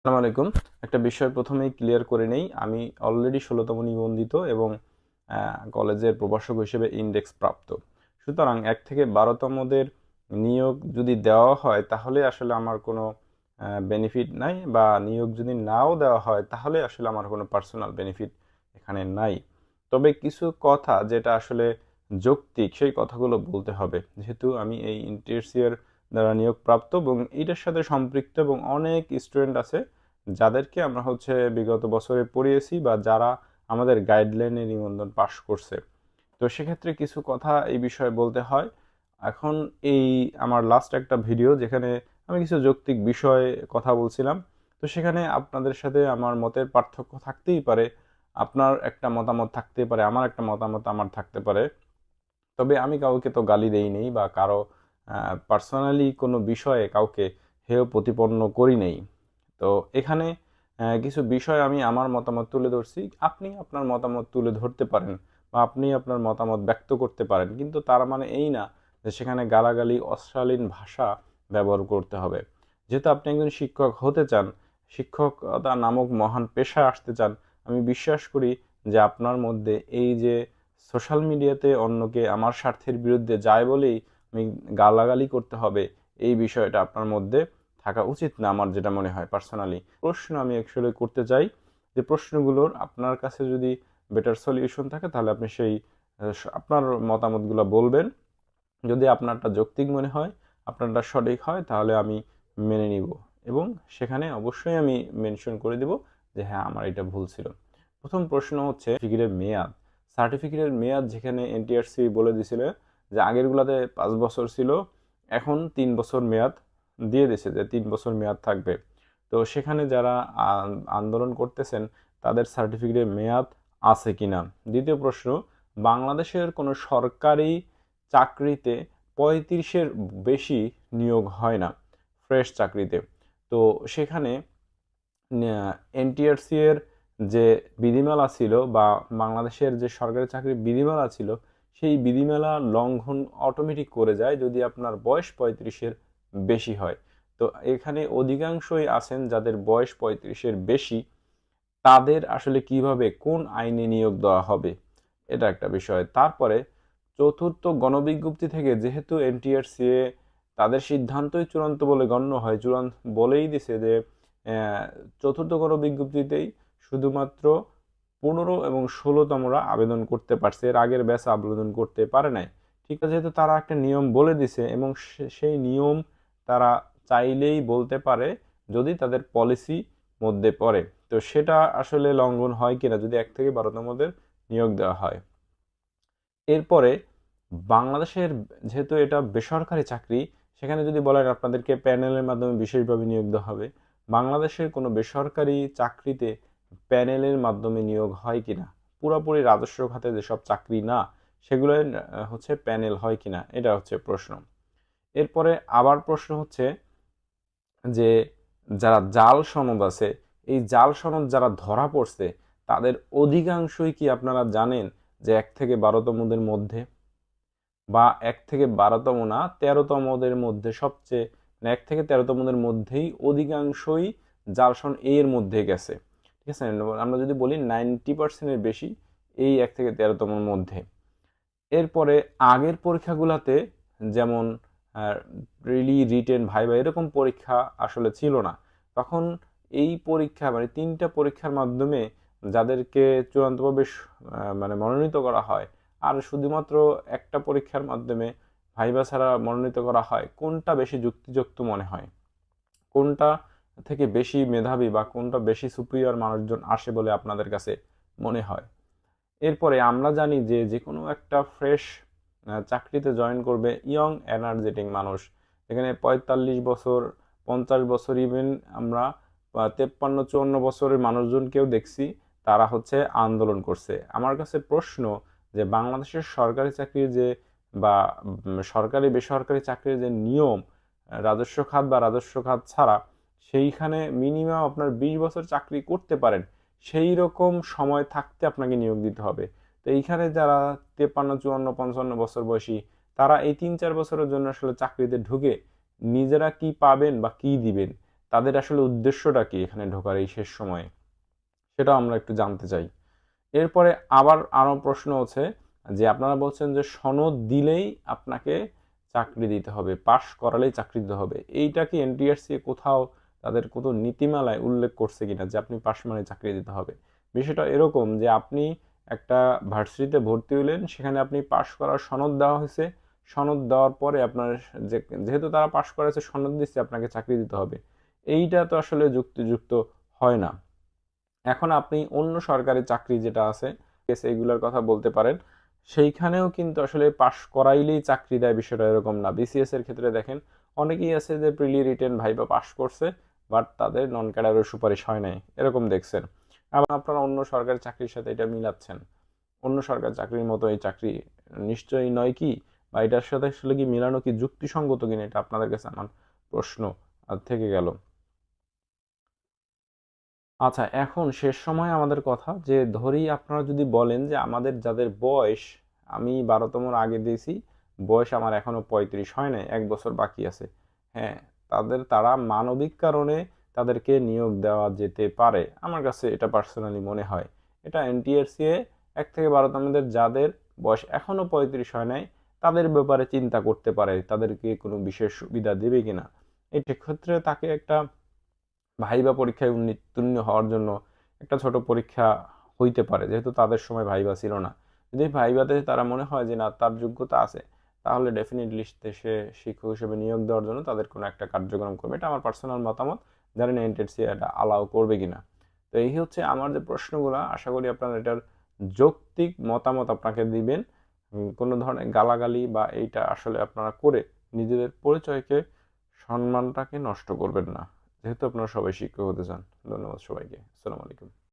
আসসালামু আলাইকুম। একটা বিষয় প্রথমেই ক্লিয়ার করে নেই। আমি অলরেডি ষোলোতম নিবন্ধিত এবং কলেজের প্রভাষক হিসেবে ইন্ডেক্স প্রাপ্ত। সুতরাং এক থেকে বারোতমদের নিয়োগ যদি দেওয়া হয়, তাহলে আসলে আমার কোনো বেনিফিট নাই বা নিয়োগ যদি নাও দেওয়া হয়, তাহলে আসলে আমার কোনো পার্সোনাল বেনিফিট এখানে নাই। তবে কিছু কথা যেটা আসলে যৌক্তিক, সেই কথাগুলো বলতে হবে। যেহেতু আমি এই ইন্টারসিয়ার দ্বারা নিয়োগপ্রাপ্ত এবং এটার সাথে সম্পৃক্ত এবং অনেক স্টুডেন্ট আছে যাদেরকে আমরা হচ্ছে বিগত বছরে পড়িয়েছি বা যারা আমাদের গাইডলাইনে নিবন্ধন পাশ করছে। তো সেক্ষেত্রে কিছু কথা এই বিষয়ে বলতে হয়। এখন এই আমার লাস্ট একটা ভিডিও যেখানে আমি কিছু যৌক্তিক বিষয়ে কথা বলছিলাম। তো সেখানে আপনাদের সাথে আমার মতের পার্থক্য থাকতেই পারে, আপনার একটা মতামত থাকতেই পারে, আমার একটা মতামত আমার থাকতে পারে। তবে আমি কাউকে তো গালি দেইনি বা কারও পার্সোনালি কোনো বিষয়ে কাউকে হেয় প্রতিপন্ন করি নেই। তো এখানে কিছু বিষয় আমি আমার মতামত তুলে ধরছি। আপনি আপনার মতামত তুলে ধরতে পারেন বা আপনি আপনার মতামত ব্যক্ত করতে পারেন, কিন্তু তার মানে এই না যে সেখানে গালাগালি অশালীন ভাষা ব্যবহার করতে হবে। যেহেতু আপনি একজন শিক্ষক হতে চান, শিক্ষকতা নামক মহান পেশায় আসতে চান, আমি বিশ্বাস করি যে আপনার মধ্যে এই যে সোশ্যাল মিডিয়াতে অন্যকে আমার স্বার্থের বিরুদ্ধে যায় বলেই গালাগালি করতে হবে, এই বিষয়টা আপনার মধ্যে থাকা উচিত না আমার যেটা মনে হয় পার্সোনালি প্রশ্ন আমি অ্যাকচুয়ালি করতে চাই যে প্রশ্নগুলোর আপনার কাছে যদি বেটার সলিউশন থাকে তাহলে আপনি সেই, আপনার মতামতগুলো বলবেন। যদি আপনারটা যৌক্তিক মনে হয়, আপনারটা সঠিক হয় তাহলে আমি মেনে নিব এবং সেখানে অবশ্যই আমি মেনশন করে দিব যে হ্যাঁ আমার এটা ভুল ছিল। প্রথম প্রশ্ন হচ্ছে সার্টিফিকেটের মেয়াদ। সার্টিফিকেটের মেয়াদ যেখানে এনটিআরসি বলে দিছিল যে আগেরগুলোতে পাঁচ বছর ছিল, এখন তিন বছর মেয়াদ দিয়ে দিছে যে তিন বছর মেয়াদ থাকবে। তো সেখানে যারা আন্দোলন করতেছেন, তাদের সার্টিফিকেটের মেয়াদ আছে কিনা? দ্বিতীয় প্রশ্ন, বাংলাদেশের কোনো সরকারি চাকরিতে পঁয়ত্রিশের বেশি নিয়োগ হয় না, ফ্রেশ চাকরিতে। তো সেখানে এনটিআরসি এর যে বিধিমালা ছিল বা বাংলাদেশের যে সরকারি চাকরির বিধিমালা ছিল সেই বিধিমেলা লঙ্ঘন অটোমেটিক করে যায় যদি আপনার বয়স পঁয়ত্রিশের বেশি হয়। তো এখানে অধিকাংশই আছেন যাদের বয়স পঁয়ত্রিশের বেশি। তাদের আসলে কীভাবে কোন আইনে নিয়োগ দেওয়া হবে, এটা একটা বিষয়। তারপরে চতুর্থ গণবিজ্ঞপ্তি থেকে যেহেতু এনটিআরসিএ তাদের সিদ্ধান্তই চূড়ান্ত বলে গণ্য হয়, চূড়ান্ত বলেই দিছে যে চতুর্থ গণবিজ্ঞপ্তিতেই শুধুমাত্র পনেরো এবং ষোলোতমরা আবেদন করতে পারছে। এর আগের ব্যাচ আবেদন করতে পারে নাই। ঠিক আছে, যেহেতু তারা একটা নিয়ম বলে দিছে এবং সেই নিয়ম তারা চাইলেই বলতে পারে যদি তাদের পলিসি মধ্যে পড়ে। তো সেটা আসলে লঙ্ঘন হয় কিনা যদি এক থেকে বারোতমদের নিয়োগ দেওয়া হয়। এরপরে বাংলাদেশের যেহেতু এটা বেসরকারি চাকরি, সেখানে যদি বলেন আপনাদেরকে প্যানেলের মাধ্যমে বিশেষভাবে নিয়োগ দেওয়া হবে। বাংলাদেশের কোনো বেসরকারি চাকরিতে প্যানেলের মাধ্যমে নিয়োগ হয় কিনা? পুরোপুরি রাজস্ব খাতে যেসব চাকরি না সেগুলো হচ্ছে প্যানেল হয় কিনা? এটা হচ্ছে প্রশ্ন। এরপরে আবার প্রশ্ন হচ্ছে যে, যারা জাল সনদ আছে, এই জাল সনদ যারা ধরা পড়ছে, তাদের অধিকাংশই কি আপনারা জানেন যে এক থেকে বারোতমদের মধ্যে? বা এক থেকে বারোতম না তেরোতমদের মধ্যে সবচেয়ে মানে এক থেকে তেরোতমদের মধ্যেই অধিকাংশই জাল সনদ এর মধ্যে গেছে। আছে আমরা যদি বলি নাইনটি পার্সেন্টের বেশি এই এক থেকে তেরোতমের মধ্যে। এরপরে আগের পরীক্ষাগুলোতে যেমন রিলি রিটেন ভাইবা এরকম পরীক্ষা আসলে ছিল না। তখন এই পরীক্ষা মানে তিনটা পরীক্ষার মাধ্যমে যাদেরকে চূড়ান্তভাবে মানে মনোনীত করা হয়, আর শুধুমাত্র একটা পরীক্ষার মাধ্যমে ভাইবা ছাড়া মনোনীত করা হয়, কোনটা বেশি যুক্তিযুক্ত মনে হয়? কোনটা থেকে বেশি মেধাবী বা কোনটা বেশি সুপিরিয়র মানুষজন আসে বলে আপনাদের কাছে মনে হয়? এরপরে আমরা জানি যে যে কোনো একটা ফ্রেশ চাকরিতে জয়েন করবে ইয়ং এনার্জেটিক মানুষ। এখানে পঁয়তাল্লিশ বছর, পঞ্চাশ বছর ইভেন আমরা তেপ্পান্ন, চুয়ান্ন বছরের মানুষজনকেও দেখছি, তারা হচ্ছে আন্দোলন করছে। আমার কাছে প্রশ্ন যে বাংলাদেশের সরকারি চাকরির যে, বা সরকারি, বেসরকারি চাকরির যে নিয়ম, রাজস্ব খাত বা রাজস্ব খাত ছাড়া সেইখানে মিনিমাম আপনার বিশ বছর চাকরি করতে পারেন, সেই রকম সময় থাকতে আপনাকে নিয়োগ দিতে হবে। তো এইখানে যারা তেপান্ন চুয়ান্ন, পঞ্চান্ন বছর বয়সী, তারা এই তিন চার বছরের জন্য আসলে চাকরিতে ঢুকে নিজেরা কি পাবেন বা কি দিবেন, তাদের আসলে উদ্দেশ্যটা কি এখানে ঢোকার এই শেষ সময়ে, সেটাও আমরা একটু জানতে চাই। এরপরে আবার আরও প্রশ্ন আছে যে আপনারা বলছেন যে সনদ দিলেই আপনাকে চাকরি দিতে হবে, পাশ করালেই চাকরি দিতে হবে। এইটা কি এনটিআরসি কোথাও তাদের কোনো নীতিমালায় উল্লেখ করছে কিনা যে আপনি পাশ মানে চাকরি দিতে হবে। বিষয়টা এরকম যে আপনি একটা ভার্সিটিতে ভর্তি হলেন, সেখানে আপনি পাশ করার সনদ দেওয়া হয়েছে। সনদ দেওয়ার পরে আপনার যে, যেহেতু তারা পাশ করেছে, সনদ দিচ্ছে, আপনাকে চাকরি দিতে হবে। এইটা তো আসলে যুক্তিযুক্ত হয় না। এখন আপনি অন্য সরকারি চাকরি যেটা আছে এইগুলোর কথা বলতে পারেন, সেইখানেও কিন্তু আসলে পাশ করাইলেই চাকরি দেয় বিষয়টা এরকম না। বিসিএস এর ক্ষেত্রে দেখেন, অনেকেই আছে যে প্রিলি রিটেন ভাইবা পাশ করছে বাট তাদের নন ক্যাডারের সুপারিশ হয় নাই। এরকম দেখছেন। আবার আপনারা অন্য সরকারি চাকরির সাথে এটা মিলাচ্ছেন। অন্য সরকারি চাকরির মতো এই চাকরি নিশ্চয়ই নয় কি? বা এটার সাথে আসলে কি মিলানো কি যুক্তিসঙ্গত কিনা এটা আপনাদের কাছে আমার প্রশ্ন থেকে গেল। আচ্ছা এখন শেষ সময় আমাদের কথা যে ধরেই আপনারা যদি বলেন যে আমাদের যাদের বয়স, আমি বারোতমর আগে দিয়েছি, বয়স আমার এখনও পঁয়ত্রিশ হয় নাই, এক বছর বাকি আছে। হ্যাঁ তাদের, তারা মানবিক কারণে তাদেরকে নিয়োগ দেওয়া যেতে পারে। আমার কাছে এটা পার্সোনালি মনে হয়। এটা এনটিআরসি এ এক থেকে বারোতমদের যাদের বয়স এখনও পঁয়ত্রিশ হয় নাই, তাদের ব্যাপারে চিন্তা করতে পারে, তাদেরকে কোনো বিশেষ সুবিধা দেবে কিনা। এই ক্ষেত্রে তাকে একটা ভাইবা পরীক্ষায় উত্তীর্ণ হওয়ার জন্য একটা ছোট পরীক্ষা হইতে পারে, যেহেতু তাদের সময় ভাইবা ছিল না। যদি ভাইবাতে তারা মনে হয় যে না, তার যোগ্যতা আছে তাহলে ডেফিনেটলি সে শিক্ষক হিসেবে নিয়োগ দেওয়ার জন্য তাদের কোনো একটা কার্যক্রম করবে। এটা আমার পার্সোনাল মতামত। জানি না এনটেডসি এটা আলাও করবে কিনা। তো এই হচ্ছে আমার যে প্রশ্নগুলো। আশা করি আপনারা এটার যৌক্তিক মতামত আপনাকে দিবেন। কোনো ধরনের গালাগালি বা এইটা আসলে আপনারা করে নিজেদের পরিচয়কে, সম্মানটাকে নষ্ট করবেন না। যেহেতু আপনারা সবাই শিক্ষক হতে চান। ধন্যবাদ সবাইকে। আসসালামু আলাইকুম।